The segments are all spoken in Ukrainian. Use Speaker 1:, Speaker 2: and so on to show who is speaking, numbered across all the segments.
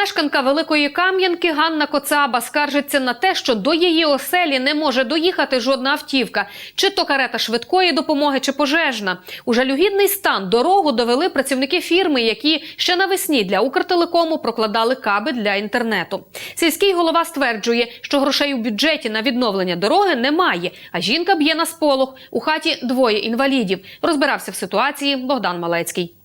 Speaker 1: Мешканка Великої Кам'янки Ганна Коцаба скаржиться на те, що до її оселі не може доїхати жодна автівка, чи то карета швидкої допомоги, чи пожежна. У жалюгідний стан дорогу довели працівники фірми, які ще навесні для Укртелекому прокладали каби для інтернету. Сільський голова стверджує, що грошей у бюджеті на відновлення дороги немає. А жінка б'є на сполох. У хаті двоє інвалідів. Розбирався в ситуації Богдан Малецький.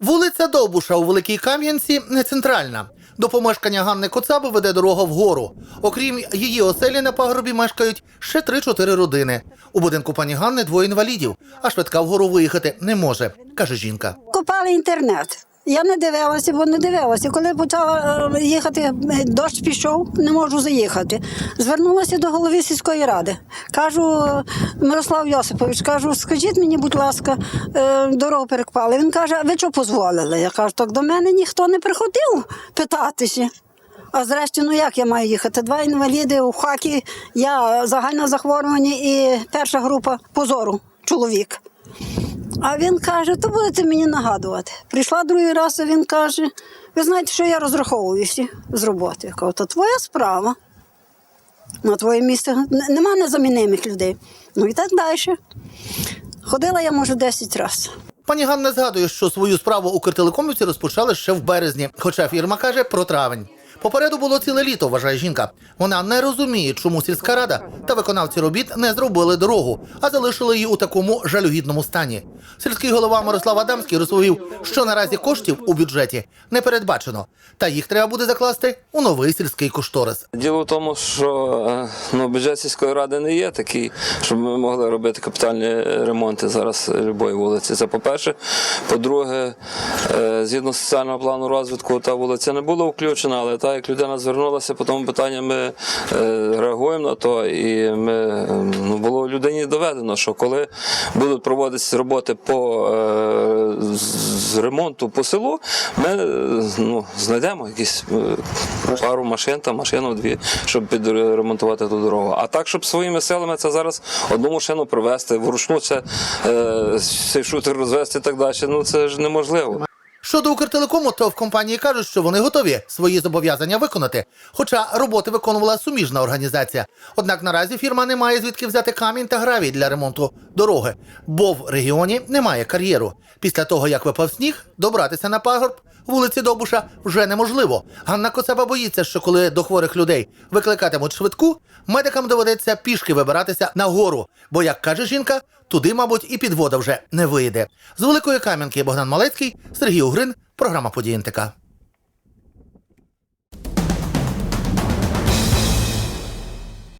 Speaker 2: Вулиця Довбуша у Великій Кам'янці не центральна. До помешкання Ганни Коцаби веде дорога вгору. Окрім її оселі на пагорбі мешкають ще 3-4 родини. У будинку пані Ганни двоє інвалідів, а швидка вгору виїхати не може, каже жінка.
Speaker 3: Купали інтернет. Я не дивилася, бо не дивилася. Коли почала е, їхати, е, дощ пішов, не можу заїхати. Звернулася до голови сільської ради. Кажу, е, Мирослав Йосипович, кажу, скажіть мені, будь ласка, дорогу перекпали. Він каже, ви що дозволили? Я кажу, так до мене ніхто не приходив питатися. А зрештою, ну як я маю їхати? Два інваліди у хаті, я загально захворювані і перша група позору, чоловік. А він каже, то будете мені нагадувати. Прийшла другий раз, а він каже: ви знаєте, що я розраховуюся з роботи. Я кажу, то твоя справа. На твоє місце нема незамінимих людей. Ну і так далі. Ходила я, може, 10 разів.
Speaker 2: Пані Ганна згадує, що свою справу Укртелекомівці розпочали ще в березні, хоча фірма каже про травень. Попереду було ціле літо, вважає жінка. Вона не розуміє, чому сільська рада та виконавці робіт не зробили дорогу, а залишили її у такому жалюгідному стані. Сільський голова Мирослав Адамський розповів, що наразі коштів у бюджеті не передбачено, та їх треба буде закласти у новий сільський кошторис.
Speaker 4: Діло в тому, що е, ну, бюджет сільської ради не є такий, щоб ми могли робити капітальні ремонти зараз любої вулиці. Це по-перше. По-друге, е, згідно соціального плану розвитку, та вулиця не була включена, але так як людина звернулася по тому питанню, ми е, реагуємо на то, і ми е, ну, було людині доведено, що коли будуть проводитися роботи по е, з- ремонту по селу, ми е, ну, знайдемо якісь пару машин, там машину дві, щоб підремонтувати ту дорогу. А так, щоб своїми силами це зараз одну машину привезти, вручну це цей шутер розвести і так далі. Ну це ж неможливо.
Speaker 2: Щодо Укртелекому, то в компанії кажуть, що вони готові свої зобов'язання виконати. Хоча роботи виконувала суміжна організація. Однак наразі фірма не має звідки взяти камінь та гравій для ремонту дороги, бо в регіоні немає кар'єру. Після того, як випав сніг, добратися на пагорб вулиці Добуша вже неможливо. Ганна Коцаба боїться, що коли до хворих людей викликатимуть швидку, медикам доведеться пішки вибиратися на гору. Бо, як каже жінка, туди, мабуть, і підвода вже не вийде. З Великої Кам'янки Богдан Малецький, Сергій Угрин, програма «Події НТК».